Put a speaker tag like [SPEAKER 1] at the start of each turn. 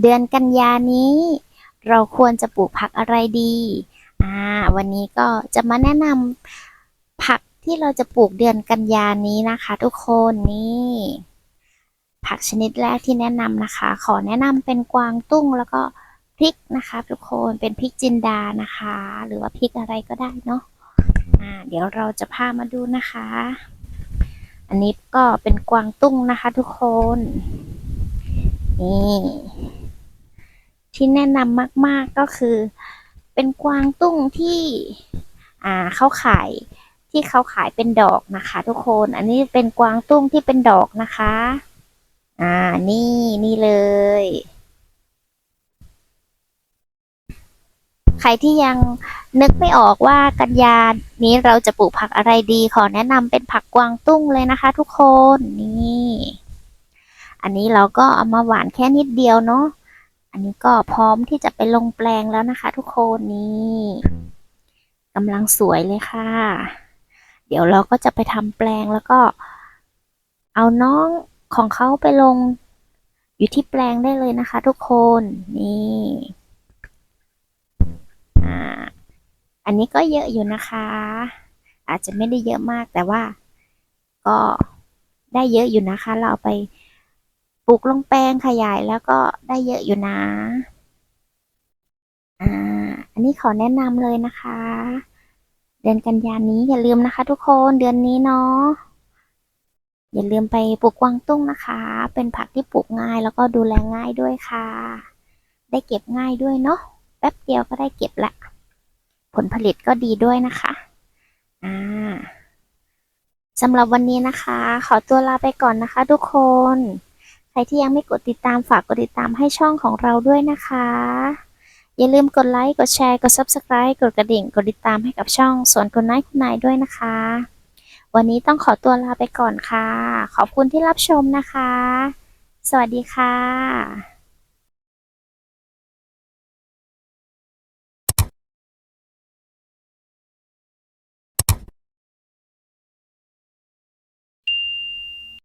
[SPEAKER 1] เดือนกันยานี้ เราควรจะปลูกผักอะไรดีอ่าวันนี้ก็จะมาแนะนำผักที่เราจะปลูกเดือนกันยานี้นะคะ ทุกคนนี่ ผักชนิดแรกที่แนะนำนะคะ ขอแนะนำเป็นกวางตุ้งแล้วก็พริกนะคะ ทุกคนเป็นพริกจินดานะคะ หรือว่าพริกอะไรก็ได้เนาะอ่าเดี๋ยวเราจะพามาดูนะคะ อันนี้ก็เป็นกวางตุ้งนะคะ ทุกคนนี่ ที่แนะนำมากๆก็คือ เป็นกวางตุ้งที่อ่าเขาขายที่เขาขายเป็นดอกนะคะ ทุกคน อันนี้เป็นกวางตุ้งที่เป็นดอกนะคะ อ่า นี่นี่เลย ใครที่ยังนึกไม่ออกว่ากันยานี้เราจะปลูกผักอะไรดี ขอแนะนำเป็นผักกวางตุ้งเลยนะคะ ทุกคน นี่ อันนี้เราก็เอามาหวานแค่นิดเดียวเนาะ อันนี้ก็พร้อมที่จะไปลงแปลงแล้วนะคะ ทุกคนนี่กำลังสวยเลยค่ะ เดี๋ยวเราก็จะไปทำแปลงแล้วก็ เอาน้องของเขาไปลงอยู่ที่แปลงได้เลยนะคะ ทุกคนนี่อ่าอันนี้ก็เยอะอยู่นะคะ อาจจะไม่ได้เยอะมากแต่ว่า ก็ได้เยอะอยู่นะคะ เราเอาไป ปลูกลงแปลงขยายแล้วก็ได้เยอะอยู่นะ อ่า อันนี้ขอแนะนำเลยนะคะ เดือนกันยานี้อย่าลืมนะคะ ทุกคนเดือนนี้เนาะอย่าลืมไปปลูกกวางตุ้งนะคะ เป็นผักที่ปลูกง่ายแล้วก็ดูแลง่ายด้วยค่ะ ได้เก็บง่ายด้วยเนาะแป๊บเดียวก็ได้เก็บละ ผลผลิตก็ดีด้วยนะคะ อ่าสำหรับวันนี้นะคะ ขอตัวลาไปก่อนนะคะทุกคน ใครที่ยังไม่กดติดตามฝากกดติดตามให้ช่องของเราด้วยนะคะ อย่าลืมกดไลค์ กดแชร์ กด Subscribe กดกระดิ่ง กดติดตามให้กับช่องสวนคุณนายคุณนายด้วยนะคะ วันนี้ต้องขอตัวลาไปก่อนค่ะ ขอบคุณที่รับชมนะคะ สวัสดีค่ะ